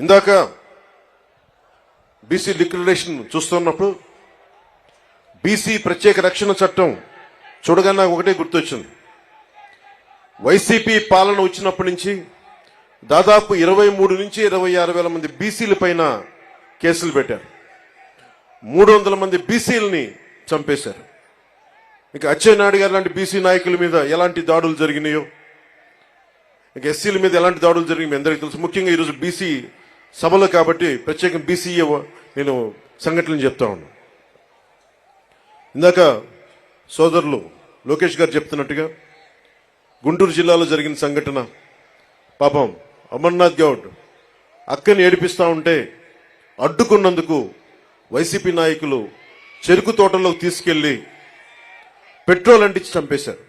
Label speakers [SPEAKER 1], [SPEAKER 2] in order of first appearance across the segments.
[SPEAKER 1] ఇందాక BC liquidation చూస్తున్నప్పుడు BC ప్రత్యేక రక్షణ చట్టం చూడగానే నాకు ఒకటే గుర్తొచ్చింది. వైసీపీ పాలన వచ్చినప్పటి నుంచి దాదాపు ఇరవై మూడు నుంచి ఇరవై ఆరు వేల మంది బీసీల పైన కేసులు పెట్టారు. మూడు వందల మంది బీసీలని చంపేశారు. ఇక అచ్చెన్నాయుడు గారు లాంటి బీసీ నాయకుల మీద ఎలాంటి దాడులు జరిగినాయో ఇక ఎస్సీల మీద ఎలాంటి దాడులు జరిగినాయి మీ అందరికీ తెలుసు. ముఖ్యంగా ఈరోజు బీసీ సభలో కాబట్టి ప్రత్యేకం బీసీఏ నేను సంఘటనలు చెప్తా ఉన్నాను ఇందాక సోదరులు లోకేష్ గారు చెప్తున్నట్టుగా గుంటూరు జిల్లాలో జరిగిన సంఘటన పాపం అమర్నాథ్ గౌడ్ అక్కని ఏడిపిస్తూ ఉంటే అడ్డుకున్నందుకు వైసీపీ నాయకులు చెరుకు తోటలోకి తీసుకెళ్ళి పెట్రోల్ అంటించి చంపేశారు.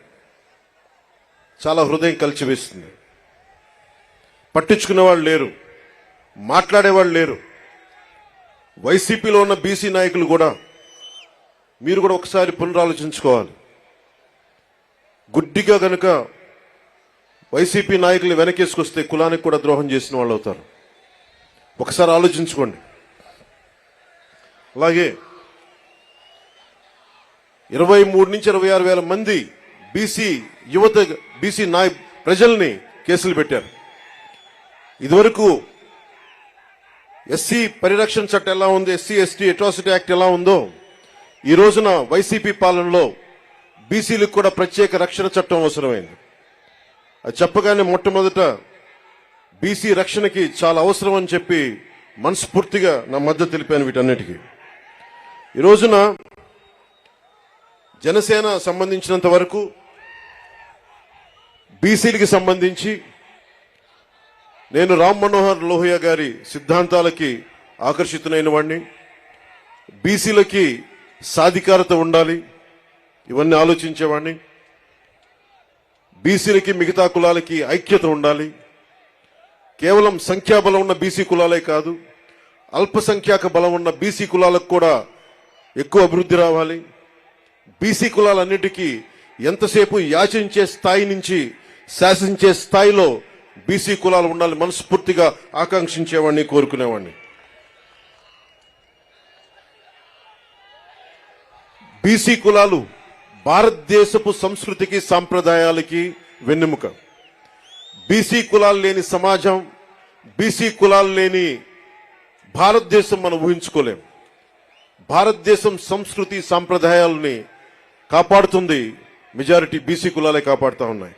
[SPEAKER 1] చాలా హృదయం కలిచివేస్తుంది. పట్టించుకునే వాళ్ళు లేరు. మాట్లాడేవాళ్ళు లేరు. వైసీపీలో ఉన్న బీసీ నాయకులు కూడా మీరు కూడా ఒకసారి పునరాలోచించుకోవాలి. గుడ్డిగా గనుక వైసీపీ నాయకులు వెనకేసుకొస్తే కులానికి కూడా ద్రోహం చేసిన వాళ్ళు అవుతారు. ఒకసారి ఆలోచించుకోండి. అలాగే ఇరవై మూడు నుంచి ఇరవై ఆరు వేల మంది బీసీ యువత బీసీ నాయ ప్రజల్ని కేసులు పెట్టారు. ఇదివరకు ఎస్సీ పరిరక్షణ చట్టం ఎలా ఉంది? ఎస్సీ ఎస్టీ అట్రాసిటీ యాక్ట్ ఎలా ఉందో? ఈ రోజున వైసీపీ పాలనలో బీసీలకు కూడా ప్రత్యేక రక్షణ చట్టం అవసరమైంది. అది చెప్పగానే మొట్టమొదట బీసీ రక్షణకి చాలా అవసరం అని చెప్పి మనస్ఫూర్తిగా నా మద్దతు తెలిపాను వీటన్నిటికీ. ఈ రోజున జనసేన సంబంధించినంత వరకు బీసీలకి సంబంధించి నేను రామ్ మనోహర్ లోహియా గారి సిద్ధాంతాలకి ఆకర్షితునైన వాడిని బీసీలకి సాధికారత ఉండాలి ఇవన్నీ ఆలోచించేవాడిని బీసీలకి మిగతా కులాలకి ఐక్యత ఉండాలి. కేవలం సంఖ్యాబలం ఉన్న బీసీ కులాలే కాదు అల్పసంఖ్యాక బలం ఉన్న బీసీ కులాలకు కూడా ఎక్కువ అభివృద్ధి రావాలి. బీసీ కులాలన్నిటికీ ఎంతసేపు యాచించే స్థాయి నుంచి శాసించే స్థాయిలో బీసీ కులాలు ఉండాలి మనస్ఫూర్తిగా ఆకాంక్షించేవాడిని కోరుకునేవాడిని. బీసీ కులాలు భారతదేశపు సంస్కృతికి సాంప్రదాయాలకి వెన్నెముక. బీసీ కులాలు లేని సమాజం బీసీ కులాలు లేని భారతదేశం మనం ఊహించుకోలేం. భారతదేశం సంస్కృతి సాంప్రదాయాలని కాపాడుతుంది మెజారిటీ బీసీ కులాలే కాపాడుతూ ఉన్నాయి.